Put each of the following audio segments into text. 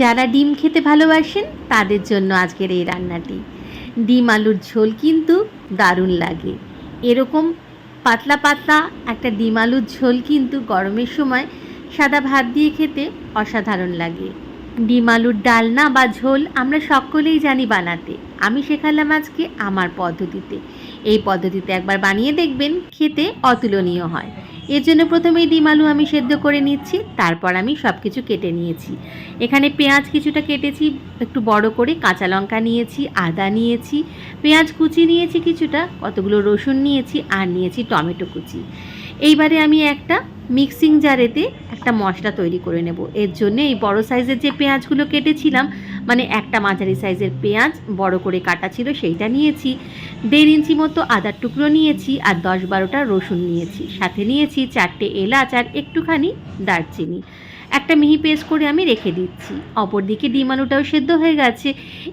যারা ডিম খেতে ভালোবাসেন, তাদের জন্য আজকের এই রান্নাটি। ডিম আলুর ঝোল কিন্তু দারুণ লাগে। এরকম পাতলা পাতলা একটা ডিম আলুর ঝোল কিন্তু গরমের সময় সাদা ভাত দিয়ে খেতে অসাধারণ লাগে। ডিম আলুর ডালনা বা ঝোল আমরা সকলেই জানি বানাতে। আমি শেখালাম আজকে আমার পদ্ধতিতে। এই পদ্ধতিতে একবার বানিয়ে দেখবেন, খেতে অতুলনীয় হয়। এর জন্য প্রথমেই ডিম আলু আমি সেদ্ধ করে নিচ্ছি, তারপর আমি সব কিছু কেটে নিয়েছি। এখানে পেঁয়াজ কিছুটা কেটেছি, একটু বড় করে কাঁচা লঙ্কা নিয়েছি, আদা নিয়েছি, পেঁয়াজ কুচি নিয়েছি কিছুটা, কতগুলো রসুন নিয়েছি আর নিয়েছি টমেটো কুচি। এইবারে আমি একটা মিক্সিং জারেতে একটা মশলা তৈরি করে নেব। এর জন্য এই বড় সাইজের যে পেঁয়াজগুলো কেটেছিলাম মানে একটা মাঝারি সাইজের পেঁয়াজ বড় করে কাটা ছিল, সেইটা নিয়েছি। দেড় ইঞ্চি মতো আদার টুকরো নিয়েছি আর দশ বারোটা রসুন নিয়েছি। সাথে নিয়েছি চারটে এলাচ আর একটুখানি দারচিনি। একটা মিহি পেস্ট করে আমি রেখে দিচ্ছি। অপরদিকে ডিম আলুটাও সেদ্ধ হয়ে গেছে।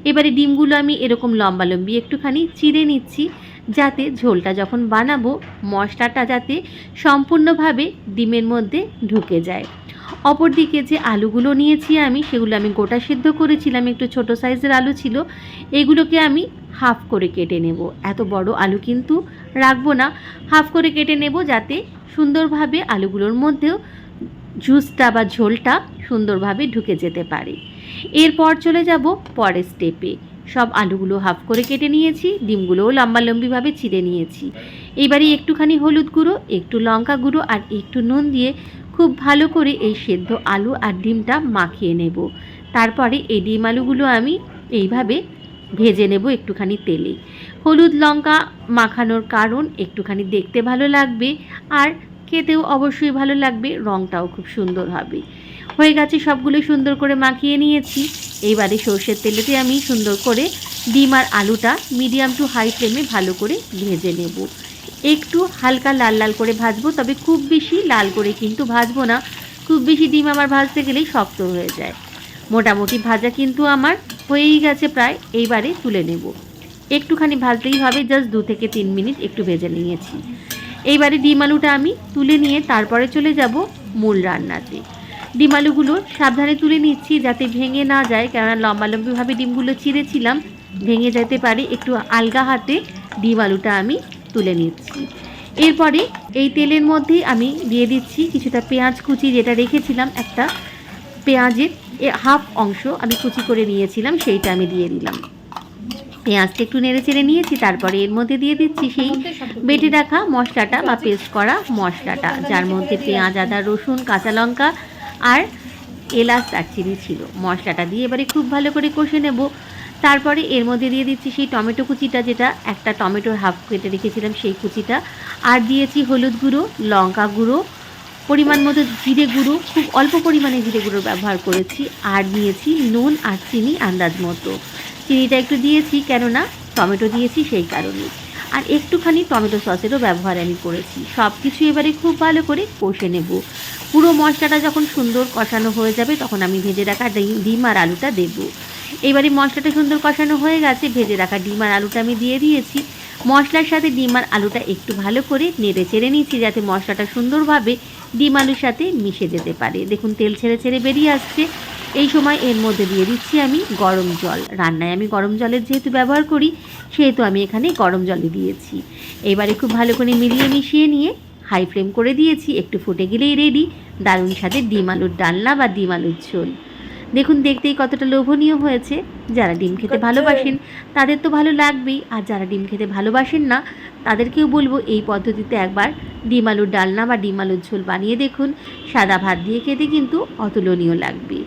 এবারে ডিমগুলো আমি এরকম লম্বা লম্বি একটুখানি চিড়ে নিচ্ছি, যাতে ঝোলটা যখন বানাবো, মশলাটা যাতে সম্পূর্ণভাবে ডিমের মধ্যে ঢুকে যায়। অপরদিকে যে আলুগুলো নিয়েছি আমি, সেগুলো আমি গোটা সিদ্ধ করেছিলাম, একটু ছোট সাইজের আলু ছিল, এগুলোকে আমি হাফ করে কেটে নেব। এত বড় আলু কিন্তু রাখব না, হাফ করে কেটে নেব যাতে সুন্দরভাবে আলুগুলোর মধ্যেও জুসটা বা ঝোলটা সুন্দরভাবে ঢুকে যেতে পারে। এরপর চলে যাব পরের স্টেপে সব আলুগুলো হাফ করে কেটে নিয়েছি, ডিমগুলোও লম্বালম্বিভাবে ছিঁড়ে নিয়েছি। এবারে একটুখানি হলুদ গুঁড়ো, একটু লঙ্কা গুঁড়ো আর একটু নুন দিয়ে খুব ভালো করে এই সেদ্ধ আলু আর ডিমটা মাখিয়ে নেব। তারপরে এই ডিম আলুগুলো আমি এইভাবে ভেজে নেব একটুখানি তেলে। হলুদ লঙ্কা মাখানোর কারণ একটুখানি দেখতে ভালো লাগবে আর খেতেও অবশ্যই ভালো লাগবে রঙটাও খুব সুন্দর হবে। হয়ে গেছে সবগুলো সুন্দর করে মাখিয়ে নিয়েছি। এইবারে সর্ষের তেলেতে আমি সুন্দর করে ডিম আর আলুটা মিডিয়াম টু হাই ফ্লেমে ভালো করে ভেজে নেব। একটু হালকা লাল লাল করে ভাজবো, তবে খুব বেশি লাল করে কিন্তু ভাজবো না। খুব বেশি ডিম আমার ভাজতে গেলেই শক্ত হয়ে যায়। মোটামুটি ভাজা কিন্তু আমার হয়েই গেছে প্রায়, এইবারে তুলে নেব। একটুখানি ভাজলেই হবে, জাস্ট দু থেকে তিন মিনিট একটু ভেজে নিয়েছি। এইবারে ডিম আলুটা আমি তুলে নিয়ে তারপরে চলে যাব মূল রান্নাতে। ডিম আলুগুলো সাবধানে তুলে নিচ্ছি যাতে ভেঙে না যায়, কেননা লম্বালম্বিভাবে ডিমগুলো চিড়েছিলাম ভেঙে যেতে পারে একটু আলগা হাতে, ডিম আলুটা আমি তুলে নিচ্ছি। এরপরে এই তেলের মধ্যেই আমি দিয়ে দিচ্ছি কিছুটা পেঁয়াজ কুচি, যেটা রেখেছিলাম একটা পেঁয়াজের হাফ অংশ আমি কুচি করে নিয়েছিলাম, সেইটা আমি দিয়ে দিলাম। পেঁয়াজটা একটু নেড়ে চেড়ে নিয়েছি, তারপরে এর মধ্যে দিয়ে দিচ্ছি সেই বেটে রাখা মশলাটা বা পেস্ট করা মশলাটা, যার মধ্যে পেঁয়াজ, আদা, রসুন, কাঁচা লঙ্কা আর এলাচ, দারচিনি ছিল। মশলাটা দিয়ে এবারে খুব ভালো করে কষে নেব। তারপরে এর মধ্যে দিয়ে দিচ্ছি সেই টমেটো কুচিটা, যেটা একটা টমেটোর হাফ কেটে রেখেছিলাম সেই কুচিটা। আর দিয়েছি হলুদ গুঁড়ো, লঙ্কা গুঁড়ো, পরিমাণ মতো জিরে গুঁড়ো, খুব অল্প পরিমাণে জিরে গুঁড়ো ব্যবহার করেছি। আর নিয়েছি নুন আর চিনি আন্দাজ মতো। চিনিটা একটু দিয়েছি, কেননা টমেটো দিয়েছি সেই কারণে আর একটুখানি টমেটো সসেরও ব্যবহার আমি করেছি। সব কিছু এবারে খুব ভালো করে কষে নেব। পুরো মশলাটা যখন সুন্দর কষানো হয়ে যাবে, তখন আমি ভেজে রাখা ডিম- আর আলুটা দেবো। এবারে মশলাটা সুন্দর কষানো হয়ে গেছে, ভেজে রাখা ডিম আর আলুটা আমি দিয়ে দিয়েছি। মশলার সাথে ডিম আর আলুটা একটু ভালো করে নেড়ে চেড়ে নিচ্ছি যাতে মশলাটা সুন্দরভাবে ডিম আলুর সাথে মিশে যেতে পারে। দেখুন, তেল ছেড়ে ছেড়ে বেরিয়ে আসছে। এই সময় এর মধ্যে দিয়ে দিচ্ছি আমি গরম জল। রান্নায় আমি গরম জলের যেহেতু ব্যবহার করি, সেহেতু আমি এখানে গরম জলই দিয়েছি। এবারে খুব ভালো করে মিলিয়ে মিশিয়ে নিয়ে হাই ফ্লেম করে দিয়েছি। একটু ফুটে গেলেই রেডি। দারুণ সাথে ডিম আলুর ডালনা বা ডিম আলুর ঝোল। দেখুন দেখতেই কতটা লোভনীয় হয়েছে। যারা ডিম খেতে ভালোবাসেন তাদের তো ভালো লাগবেই। আর যারা ডিম খেতে ভালোবাসেন না তাদেরকেও বলব এই পদ্ধতিতে একবার ডিম আলুর ডালনা বা ডিম আলুর ঝোল বানিয়ে দেখুন। সাদা ভাত দিয়ে খেতে কিন্তু অতুলনীয় লাগবে।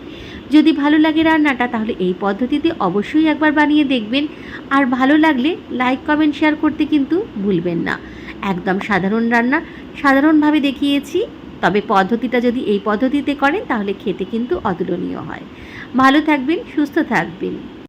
যদি ভালো লাগে রান্নাটা তাহলে এই পদ্ধতিতে অবশ্যই একবার বানিয়ে দেখবেন। আর ভালো লাগলে লাইক কমেন্ট শেয়ার করতে কিন্তু ভুলবেন না। একদম সাধারণ রান্না সাধারণভাবে দেখিয়েছি। তবে পদ্ধতিটা যদি এই পদ্ধতিতে করেন, তাহলে খেতে কিন্তু অতুলনীয় হয়। ভালো থাকবেন, সুস্থ থাকবেন।